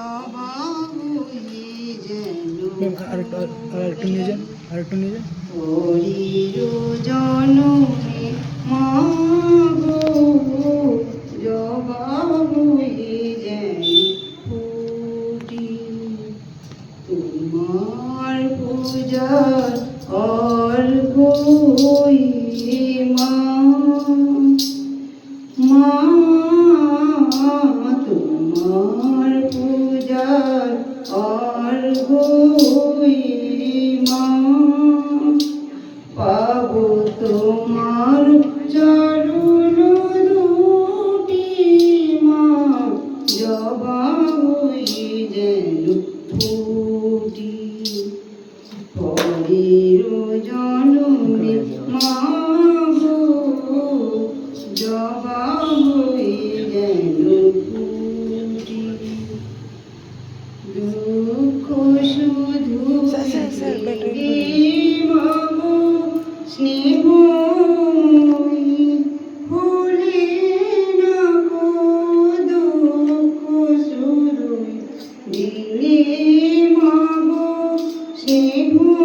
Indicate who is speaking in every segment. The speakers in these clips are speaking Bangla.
Speaker 1: জবা হয়ে যেন
Speaker 2: আরেকটু আরেকটু নিয়ে যান আরেকটু নিয়ে যান।
Speaker 1: হরির জনমে মা জবা হয়ে যেন অর্ঘ হইয়ে মা পাব তোমার চরণ দুটি মা জবা যেন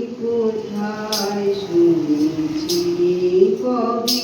Speaker 1: কোথায় শুনেছি কবি?